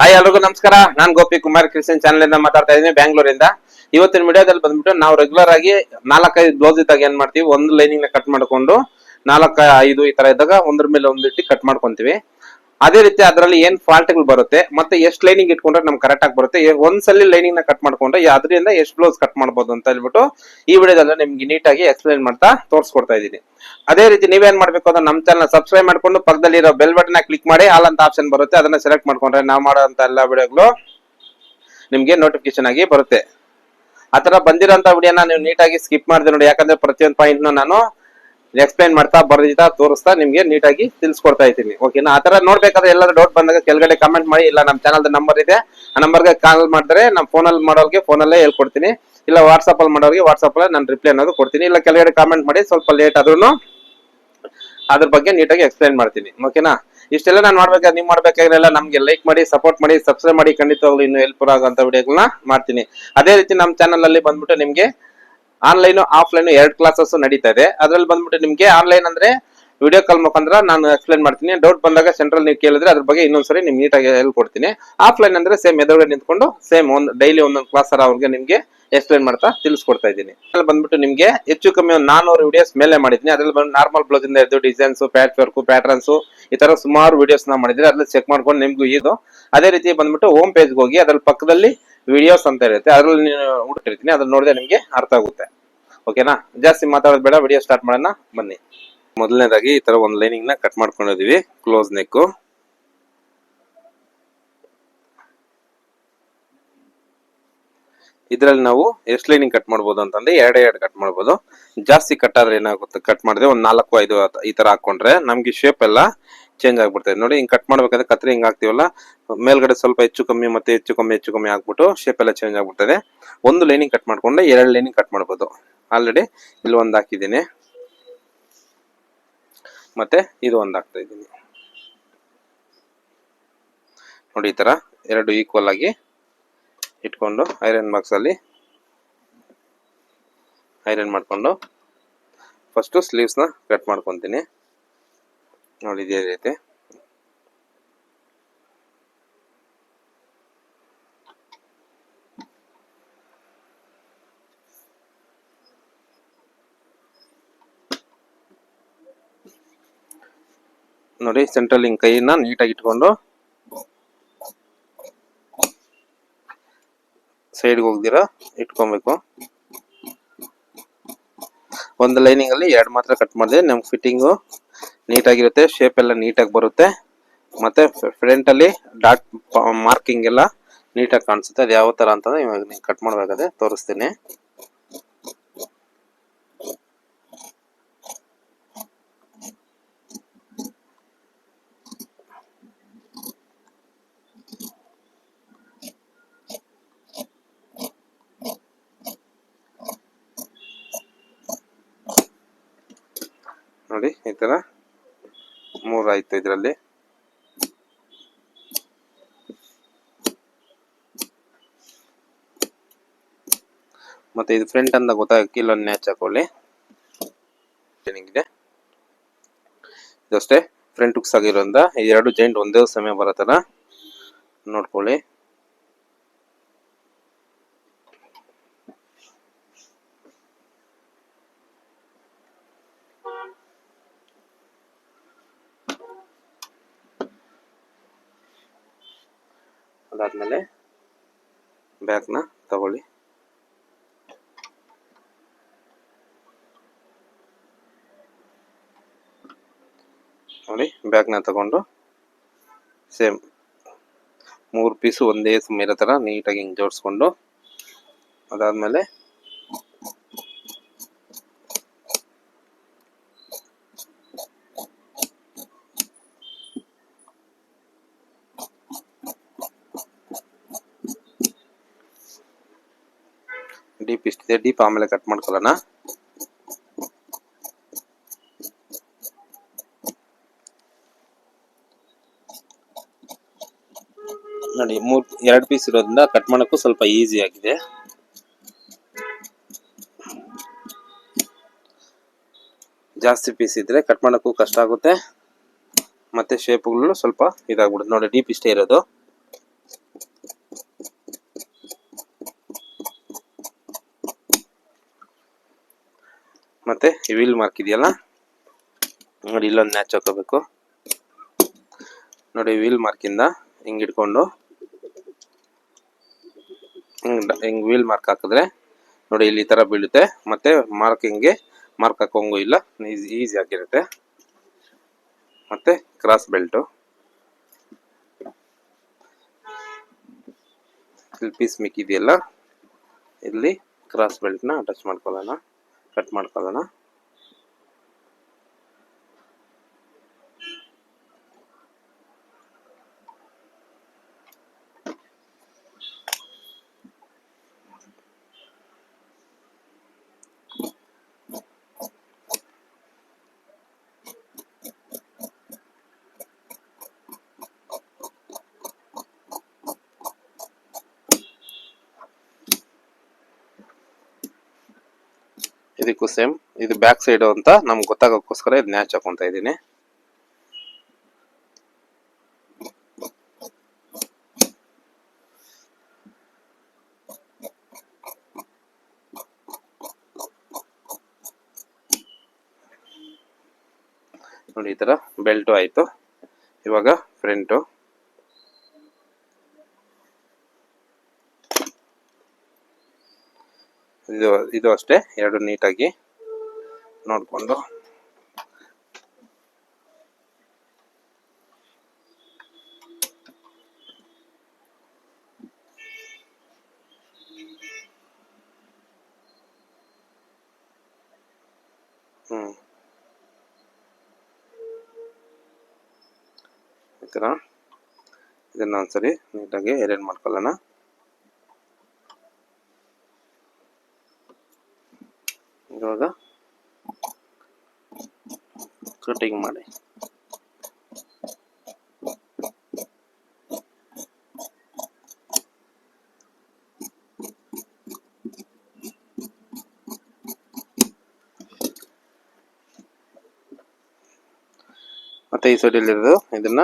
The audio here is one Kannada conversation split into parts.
ಹಾಯ್ ಎಲ್ರಿಗೂ ನಮಸ್ಕಾರ. ನಾನ್ ಗೋಪಿ ಕುಮಾರ್ ಕ್ರಿಶ್ಚಿಯನ್ ಚಾನಲ್ ಇಂದ ಮಾತಾಡ್ತಾ ಇದ್ದೀನಿ ಬ್ಯಾಂಗ್ಳೂರಿಂದ. ಇವತ್ತಿನ ವಿಡಿಯೋದಲ್ಲಿ ಬಂದ್ಬಿಟ್ಟು ನಾವು ರೆಗ್ಯುಲರ್ ಆಗಿ ನಾಲ್ಕೈದು ಬ್ಲೌಸ್ ಇದ್ದಾಗ ಏನ್ ಮಾಡ್ತೀವಿ? ಒಂದು ಲೈನಿಂಗ್ನ ಕಟ್ ಮಾಡ್ಕೊಂಡು ನಾಲ್ಕ ಐದು ಈ ತರ ಇದ್ದಾಗ ಒಂದ್ರ ಮೇಲೆ ಒಂದಿಟ್ಟು ಕಟ್ ಮಾಡ್ಕೊಂತೀವಿ. ಅದೇ ರೀತಿ ಅದರಲ್ಲಿ ಏನ್ ಫಾಲ್ಟ್ಗಳು ಬರುತ್ತೆ, ಮತ್ತೆ ಎಷ್ಟು ಲೈನಿಂಗ್ ಇಟ್ಕೊಂಡ್ರೆ ನಮ್ಗೆ ಕರೆಕ್ಟ್ ಆಗಿ ಬರುತ್ತೆ. ಒಂದ್ಸಲಿ ಲೈನಿಂಗ್ನ ಕಟ್ ಮಾಡ್ಕೊಂಡ್ರೆ ಅದರಿಂದ ಎಷ್ಟು ಬ್ಲೌಸ್ ಕಟ್ ಮಾಡ್ಬೋದು ಅಂತ ಹೇಳ್ಬಿಟ್ಟು ಈ ವಿಡಿಯೋದಲ್ಲಿ ನಿಮ್ಗೆ ನೀಟಾಗಿ ಎಕ್ಸ್ಪ್ಲೈನ್ ಮಾಡ್ತಾ ತೋರಿಸ್ಕೊಡ್ತಾ ಇದ್ದೀನಿ. ಅದೇ ರೀತಿ ನೀವೇನ್ ಮಾಡ್ಬೇಕು ಅಂದ್ರೆ ನಮ್ಮ ಚಾನಲ್ ಸಬ್ಸ್ಕ್ರೈಬ್ ಮಾಡ್ಕೊಂಡು ಪಕ್ಕದಲ್ಲಿರೋ ಬೆಲ್ ಬಟನ್ ಕ್ಲಿಕ್ ಮಾಡಿ ಆಲ್ ಅಂತ ಆಪ್ಷನ್ ಬರುತ್ತೆ. ಅದನ್ನ ಸೆಲೆಕ್ಟ್ ಮಾಡ್ಕೊಂಡ್ರೆ ನಾವು ಮಾಡೋಂತ ಎಲ್ಲಾ ವಿಡಿಯೋಗಳು ನಿಮ್ಗೆ ನೋಟಿಫಿಕೇಶನ್ ಆಗಿ ಬರುತ್ತೆ. ಆತರ ಬಂದಿರೋಂತ ವಿಡಿಯೋನ ನೀವು ನೀಟಾಗಿ ಸ್ಕಿಪ್ ಮಾಡಿದೆ ನೋಡಿ. ಯಾಕಂದ್ರೆ ಪ್ರತಿಯೊಂದು ಪಾಯಿಂಟ್ ನಾನು ಎಕ್ಸ್ಪ್ಲೈನ್ ಮಾಡ್ತಾ ಬರ್ದಿತಾ ತೋರಿಸ್ತಾ ನಿಮ್ಗೆ ನೀಟಾಗಿ ತಿಳಿಸ್ಕೊಡ್ತಾ ಇದ್ದೀನಿ. ಓಕೆನಾ ಆತರ ನೋಡ್ಬೇಕಾದ್ರೆ ಎಲ್ಲಾದ್ರೂ ಡೌಟ್ ಬಂದಾಗ ಕೆಳಗಡೆ ಕಮೆಂಟ್ ಮಾಡಿ, ಇಲ್ಲ ನಮ್ಮ ಚಾನಲ್ ನಂಬರ್ ಇದೆ, ಆ ನಂಬರ್ಗೆ ಕಾಲ್ ಮಾಡಿದ್ರೆ ನಮ್ಮ ಫೋನಲ್ಲಿ ಮಾಡೋರಿಗೆ ಫೋನಲ್ಲೇ ಹೇಳ್ಕೊಡ್ತೀನಿ. ಇಲ್ಲ ವಾಟ್ಸಪ್ ಅಲ್ಲಿ ಮಾಡೋರಿಗೆ ವಾಟ್ಸಪ್ ಅಲ್ಲಿ ನಾನು ರಿಪ್ಲೈ ಅನ್ನೋದು ಕೊಡ್ತೀನಿ. ಇಲ್ಲ ಕೆಳಗಡೆ ಕಾಮೆಂಟ್ ಮಾಡಿ ಸ್ವಲ್ಪ ಲೇಟ್ ಆದ್ರೂ ಅದ್ರ ಬಗ್ಗೆ ನೀಟಾಗಿ ಎಕ್ಸ್ಪ್ಲೈನ್ ಮಾಡ್ತೀನಿ. ಓಕೆನಾ ಇಷ್ಟೆಲ್ಲ ನಾನು ಮಾಡ್ಬೇಕಾದ್ರೆ, ನೀವು ಮಾಡ್ಬೇಕಾಗಿರಲ್ಲ ನಮ್ಗೆ ಲೈಕ್ ಮಾಡಿ ಸಪೋರ್ಟ್ ಮಾಡಿ ಸಬ್ಸ್ಕ್ರೈಬ್ ಮಾಡಿ ಖಂಡಿತವಾಗ್ಲೂ ಇನ್ನು ಹೆಲ್ಪ್ ಆಗುವಂತ ವಿಡಿಯೋಗಳನ್ನ ಮಾಡ್ತೀನಿ. ಅದೇ ರೀತಿ ನಮ್ಮ ಚಾನಲ್ ಅಲ್ಲಿ ಬಂದ್ಬಿಟ್ಟು ನಿಮ್ಗೆ ಆನ್ಲೈನ್ ಆಫ್ಲೈನ್ ಎರಡು ಕ್ಲಾಸಸ್ ನಡೀತಾ ಇದೆ. ಅದ್ರಲ್ಲಿ ಬಂದ್ಬಿಟ್ಟು ನಿಮ್ಗೆ ಆನ್ಲೈನ್ ಅಂದ್ರೆ ವಿಡಿಯೋ ಕಾಲ್ ಮುಖಾಂತರ ನಾನು ಎಕ್ಸ್ಪ್ಲೈನ್ ಮಾಡ್ತೀನಿ. ಡೌಟ್ ಬಂದಾಗ ಸೆಂಟ್ರಲ್ ನೀವು ಕೇಳಿದ್ರೆ ಅದ್ರ ಬಗ್ಗೆ ಇನ್ನೊಂದ್ಸರಿ ನಿಮ್ಗೆ ನೀಟಾಗಿ ಹೇಳ್ಕೊಡ್ತೀನಿ ಆಫ್ಲೈನ್ ಅಂದ್ರೆ ಸೇಮ್ ಎದುರುಗಡೆ ನಿಂತ್ಕೊಂಡು ಸೇಮ್ ಒಂದು ಡೈಲಿ ಒಂದೊಂದು ಕ್ಲಾಸ್ ಅವ್ರಿಗೆ ನಿಮ್ಗೆ ಎಕ್ಸ್ಪ್ಲೈನ್ ಮಾಡ್ತಾ ತಿಳಿಸ್ಕೊಡ್ತಾ ಇದ್ದೀನಿ. ಅಲ್ಲಿ ಬಂದ್ಬಿಟ್ಟು ನಿಮ್ಗೆ ಹೆಚ್ಚು ಕಮ್ಮಿ ಒಂದು ನಾನೂರು ವಿಡಿಯೋಸ್ ಮೇಲೆ ಮಾಡಿದ್ದೀನಿ. ಅದ್ರಲ್ಲಿ ಬಂದು ನಾರ್ಮಲ್ ಬ್ಲೌಸ್ ಇಂದ ಇದ್ದು ಡಿಸೈನ್ಸ್ ಪ್ಯಾಚ್ ವರ್ಕ್ ಪ್ಯಾಟರ್ನ್ಸ್ ಈ ತರ ಸುಮಾರು ವಿಡಿಯೋಸ್ನ ಮಾಡಿದ್ರೆ ಅದ್ರಲ್ಲಿ ಚೆಕ್ ಮಾಡ್ಕೊಂಡು ನಿಮ್ಗೂ ಇದು. ಅದೇ ರೀತಿ ಬಂದ್ಬಿಟ್ಟು ಹೋಮ್ ಪೇಜ್ಗೆ ಹೋಗಿ ಅದ್ರ ಪಕ್ಕದಲ್ಲಿ ವಿಡಿಯೋಸ್ ಅಂತ ಇರುತ್ತೆ. ಅದ್ರಲ್ಲಿ ನೀನು ಹುಡುಕಿರ್ತೀನಿ ಅದನ್ನ ನೋಡಿದ್ರೆ ನಿಮಗೆ ಅರ್ಥ ಆಗುತ್ತೆ. ಓಕೆನಾ ಜಾಸ್ತಿ ಮಾತಾಡೋದು ಬೇಡ. ವಿಡಿಯೋ ಸ್ಟಾರ್ಟ್ ಮಾಡೋಣ. ಬನ್ನಿ. ಮೊದಲನೇದಾಗಿ ಈ ತರ ಒಂದು ಲೈನಿಂಗ್ನ ಕಟ್ ಮಾಡ್ಕೊಂಡಿದೀವಿ. ಕ್ಲೋಸ್ ನೆಕ್ ಇದ್ರಲ್ಲಿ ನಾವು ಎಷ್ಟು ಲೈನಿಂಗ್ ಕಟ್ ಮಾಡ್ಬೋದು ಅಂತಂದ್ರೆ ಎರಡೇ ಎರಡು ಕಟ್ ಮಾಡ್ಬೋದು. ಜಾಸ್ತಿ ಕಟ್ ಆದ್ರೆ ಏನಾಗುತ್ತೆ, ಕಟ್ ಮಾಡಿದ್ರೆ ಒಂದು ನಾಲ್ಕು, ಐದು ಈ ತರ ಹಾಕೊಂಡ್ರೆ ನಮ್ಗೆ ಶೇಪ್ ಎಲ್ಲ ಚೇಂಜ್ ಆಗ್ಬಿಡ್ತದೆ. ನೋಡಿ, ಹಿಂಗ್ ಕಟ್ ಮಾಡ್ಬೇಕಾದ್ರೆ ಕತ್ರಿ ಹಿಂಗ್ ಹಾಕ್ತಿವಲ್ಲ, ಮೇಲ್ಗಡೆ ಸ್ವಲ್ಪ ಹೆಚ್ಚು ಕಮ್ಮಿ ಮತ್ತೆ ಹೆಚ್ಚು ಕಮ್ಮಿ ಹೆಚ್ಚು ಕಮ್ಮಿ ಆಗ್ಬಿಟ್ಟು ಶೇಪ್ ಎಲ್ಲ ಚೇಂಜ್ ಆಗ್ಬಿಡ್ತದೆ. ಒಂದು ಲೈನಿಂಗ್ ಕಟ್ ಮಾಡ್ಕೊಂಡ್ರೆ ಎರಡು ಲೈನಿಂಗ್ ಕಟ್ ಮಾಡ್ಬೋದು. ಆಲ್ರೆಡಿ ಇಲ್ಲಿ ಒಂದು ಹಾಕಿದ್ದೀನಿ. ಮತ್ತೆ ಇದು ಒಂದು ಹಾಕ್ತಾ ಇದ್ದೀನಿ. ನೋಡಿ, ಈ ತರ ಎರಡು ಈಕ್ವಲ್ ಆಗಿ ಇಟ್ಕೊಂಡು ಐರನ್ ಬಾಕ್ಸಲ್ಲಿ ಐರನ್ ಮಾಡ್ಕೊಂಡು ಫಸ್ಟು ಸ್ಲೀವ್ಸ್ನ ಕಟ್ ಮಾಡ್ಕೊತೀನಿ. ನೋಡಿ ಇದೇ ರೀತಿ. ನೋಡಿ ಸೆಂಟ್ರಲ್ಲಿ ಹಿಂಗೆ ನೀಟಾಗಿ ಇಟ್ಕೊಂಡು ಸೈಡ್ಗೆ ಹೋಗ್ದಿರಾ? ಇಟ್ಕೊಬೇಕು. ಒಂದು ಲೈನಿಂಗ್ ಅಲ್ಲಿ ಎರಡು ಮಾತ್ರ ಕಟ್ ಮಾಡಿದೆ. ನಮ್ಗೆ ಫಿಟ್ಟಿಂಗು ನೀಟಾಗಿರುತ್ತೆ. ಶೇಪ್ ಎಲ್ಲ ನೀಟಾಗಿ ಬರುತ್ತೆ. ಮತ್ತೆ ಫ್ರಂಟ್ ಅಲ್ಲಿ ಡಾಟ್ ಮಾರ್ಕಿಂಗ್ ಎಲ್ಲ ನೀಟಾಗಿ ಕಾಣಿಸುತ್ತೆ. ಅದು ಯಾವ ತರ ಅಂತಂದ್ರೆ ಇವಾಗ ನೀವು ಕಟ್ ಮಾಡಬೇಕಾದ್ರೆ ತೋರಿಸ್ತೀನಿ. ನೋಡಿ ಈ ತರ ಮೂರ್ ಆಯ್ತು ಇದರಲ್ಲಿ. ಮತ್ತೆ ಇದು ಫ್ರಂಟ್ ಅಂತ ಗೊತ್ತಾಗಕ್ಕೆ ಇಲ್ಲೊಂದು ನ್ಯಾಚ್ ಹಾಕೊಳ್ಳಿ. ಇದೆ. ಇದಷ್ಟೇ ಫ್ರಂಟ್ ಹುಕ್ಸ್ ಆಗಿರೋದ್ರಿಂದ ಎರಡು ಜಾಯಿಂಟ್ ಒಂದೇ ಸಮಯ ಬರೋ ತರ ನೋಡ್ಕೊಳ್ಳಿ. ಅದಾದ್ಮೇಲೆ ಬ್ಯಾಗ್ನ ತಗೊಳ್ಳಿ. ನೋಡಿ ಬ್ಯಾಗ್ನ ತಗೊಂಡು ಸೇಮ್ ಮೂರು ಪೀಸು ಒಂದೇ ಸಮ ಇರೋ ಥರ ನೀಟಾಗಿ ಹಿಂಗೆ ಜೋಡಿಸ್ಕೊಂಡು ಅದಾದ್ಮೇಲೆ ಡೀಪ್ ಇಷ್ಟಿದೆ ಡೀಪ್ ಆಮೇಲೆ ಕಟ್ ಮಾಡ್ಕೊಳ್ಳೋಣ. ನೋಡಿ, ಮೂರ್, ಎರಡು ಪೀಸ್ ಇರೋದ್ರಿಂದ ಕಟ್ ಮಾಡೋಕ್ಕೂ ಸ್ವಲ್ಪ ಈಸಿ ಆಗಿದೆ. ಜಾಸ್ತಿ ಪೀಸ್ ಇದ್ರೆ ಕಟ್ ಮಾಡೋಕ್ಕೂ ಕಷ್ಟ ಆಗುತ್ತೆ. ಮತ್ತೆ ಶೇಪ್ಗಳು ಸ್ವಲ್ಪ ಇದಾಗ್ಬಿಡುತ್ತೆ. ನೋಡಿ, ಡೀಪ್ ಇಷ್ಟೇ ಇರೋದು. ಮತ್ತೆ ವೀಲ್ ಮಾರ್ಕ್ ಇದೆಯಲ್ಲ? ನೋಡಿ, ಇಲ್ಲೊಂದು ನ್ಯಾಚ್ ಹಾಕೋಬೇಕು. ನೋಡಿ ವೀಲ್ ಮಾರ್ಕಿಂದ ಹಿಂಗೆ ಇಟ್ಕೊಂಡು, ಹಿಂಗೆ ವೀಲ್ ಮಾರ್ಕ್ ಹಾಕಿದ್ರೆ, ನೋಡಿ, ಇಲ್ಲಿ ಈ ತರ ಬೀಳುತ್ತೆ. ಮತ್ತೆ ಹಿಂಗೆ ಮಾರ್ಕ್ ಹಾಕೋಂಗು ಇಲ್ಲ. ಈಸಿ ಈಸಿ ಆಗಿರುತ್ತೆ. ಮತ್ತೆ ಕ್ರಾಸ್ ಬೆಲ್ಟು ಇಲ್ಲಿ ಪೀಸ್ ಮಿಕ್ಕಿದೆಯಲ್ಲ, ಇಲ್ಲಿ ಕ್ರಾಸ್ ಬೆಲ್ಟ್ನ ಅಟ್ಯಾಚ್ ಮಾಡ್ಕೊಳ್ಳೋಣ. ಕಟ್ ಮಾಡ್ಕೊಳ್ಳೋಣ. ಇದಕ್ಕೂ ಸೇಮ್ ಇದು ಬ್ಯಾಕ್ ಸೈಡು ಅಂತ ನಮ್ಗೆ ಗೊತ್ತಾಗೋಕ್ಕೋಸ್ಕರ ಇದು ನ್ಯಾಚ್ ಹಾಕೊತಾ ಇದ್ದೀನಿ. ನೋಡಿ ಈ ಥರ ಬೆಲ್ಟು ಆಯ್ತು. ಇವಾಗ ಫ್ರಂಟು ಇದು ಇದು ಅಷ್ಟೇ ಎರಡು ನೀಟಾಗಿ ನೋಡಿಕೊಂಡು. ಹ್ಞೂ ಈ ಥರ ಇದನ್ನ ಒಂದ್ಸರಿ ನೀಟಾಗಿ ಅರೇಂಜ್ ಮಾಡ್ಕೊಳ್ಳೋಣ. ಇವಾಗ ಕಟಿಂಗ್ ಮಾಡಿ. ಮತ್ತೆ ಈ ಸೈಡಲ್ಲಿ ಇರೋದು ಇದನ್ನ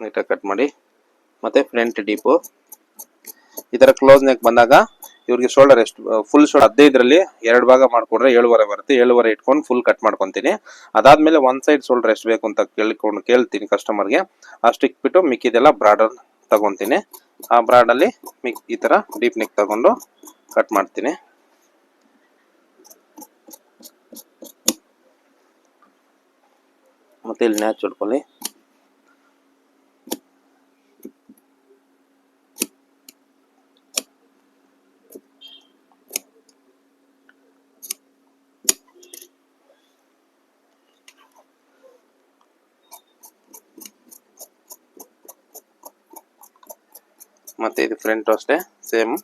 ನೀಟಾಗಿ ಕಟ್ ಮಾಡಿ. ಮತ್ತೆ ಫ್ರಂಟ್ ಡೀಪು ಈ ತರ ಕ್ಲೋಸ್ ನೆಕ್ ಬಂದಾಗ ಇವ್ರಿಗೆ ಶೋಲ್ಡರ್ ಎಷ್ಟು ಫುಲ್ ಶೋಲ್ಡರ್ ಹದಿನೈದರಲ್ಲಿ ಎರಡು ಭಾಗ ಮಾಡಿಕೊಂಡ್ರೆ ಏಳುವರೆ ಬರುತ್ತೆ. ಏಳುವರೆ ಇಟ್ಕೊಂಡು ಫುಲ್ ಕಟ್ ಮಾಡ್ಕೊತೀನಿ. ಅದಾದ್ಮೇಲೆ ಒಂದ್ ಸೈಡ್ ಶೋಲ್ಡರ್ ಎಷ್ಟು ಬೇಕು ಅಂತ ಕೇಳ್ಕೊಂಡು, ಕೇಳ್ತೀನಿ ಕಸ್ಟಮರ್ಗೆ ಅಷ್ಟು ಇಕ್ಬಿಟ್ಟು ಮಿಕ್ಕಿದೆಲ್ಲ ಬ್ರಾಡರ್ ತಗೊಂತೀನಿ. ಆ ಬ್ರಾಡಲ್ಲಿ ಮಿಕ್, ಈ ತರ ಡೀಪ್ ನೆಕ್ ತಗೊಂಡು ಕಟ್ ಮಾಡ್ತೀನಿ. ಮತ್ತೆ ಇಲ್ಲಿ ನ್ಯಾಚ್ ಹೊಡ್ಕೊಳ್ಳಿ ಮತ್ತೆ ಇದು ಫ್ರಂಟ್ ಅಷ್ಟೇ ಸೇಮ್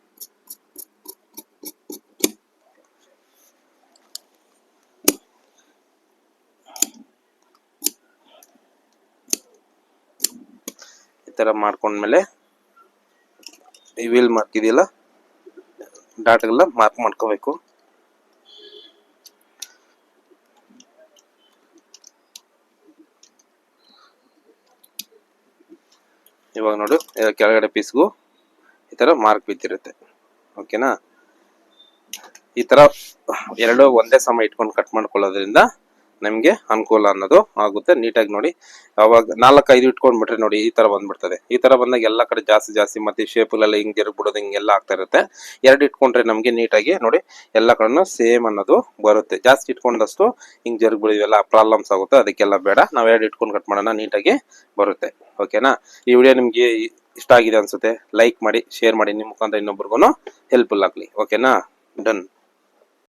ಈ ತರ ಮಾಡ್ಕೊಂಡ್ಮೇಲೆ ಈ ವೀಲ್ ಮಾರ್ಕ್ ಇದೆಯಲ್ಲ ಡಾಟ್ಗೆಲ್ಲ ಮಾರ್ಕ್ ಮಾಡ್ಕೋಬೇಕು. ಇವಾಗ ನೋಡು ಕೆಳಗಡೆ ಪೀಸ್ಗೂ ಈ ಥರ ಮಾರ್ಕ್ ಬಿದ್ದಿರುತ್ತೆ. ಓಕೆನಾ ಈ ಥರ ಎರಡು ಒಂದೇ ಸಮ ಇಟ್ಕೊಂಡು ಕಟ್ ಮಾಡ್ಕೊಳ್ಳೋದ್ರಿಂದ ನಮಗೆ ಅನುಕೂಲ ಅನ್ನೋದು ಆಗುತ್ತೆ. ನೀಟಾಗಿ ನೋಡಿ. ಅವಾಗ ನಾಲ್ಕು ಐದು ಇಟ್ಕೊಂಡ್ಬಿಟ್ರೆ ನೋಡಿ ಈ ತರ ಬಂದ್ಬಿಡ್ತದೆ. ಈ ತರ ಬಂದಾಗ ಎಲ್ಲ ಕಡೆ ಜಾಸ್ತಿ ಜಾಸ್ತಿ ಮತ್ತೆ ಶೇಪಲ್ಲೆಲ್ಲ ಹಿಂಗೆ ಬಿಡೋದು ಹಿಂಗೆಲ್ಲ ಆಗ್ತಾ ಇರುತ್ತೆ. ಎರಡು ಇಟ್ಕೊಂಡ್ರೆ ನಮಗೆ ನೀಟಾಗಿ ನೋಡಿ ಎಲ್ಲ ಕಡೆನೂ ಸೇಮ್ ಅನ್ನೋದು ಬರುತ್ತೆ. ಜಾಸ್ತಿ ಇಟ್ಕೊಂಡಷ್ಟು ಹಿಂಗೆ ಜರುಗ್ ಇವೆಲ್ಲ ಪ್ರಾಬ್ಲಮ್ಸ್ ಆಗುತ್ತೆ. ಅದಕ್ಕೆಲ್ಲ ಬೇಡ. ನಾವು ಎರಡು ಇಟ್ಕೊಂಡು ಕಟ್ ಮಾಡೋಣ, ನೀಟಾಗಿ ಬರುತ್ತೆ. ಓಕೆನಾ ಈ ವಿಡಿಯೋ ನಿಮ್ಗೆ ಇಷ್ಟ ಆಗಿದೆ ಅನ್ಸುತ್ತೆ ಲೈಕ್ ಮಾಡಿ ಶೇರ್ ಮಾಡಿ ನಿಮ್ಮ ಮುಖಾಂತರ ಇನ್ನೊಬ್ರಿಗೂ ಹೆಲ್ಪ್ಫುಲ್ ಆಗಲಿ ಓಕೆನಾ ಡನ್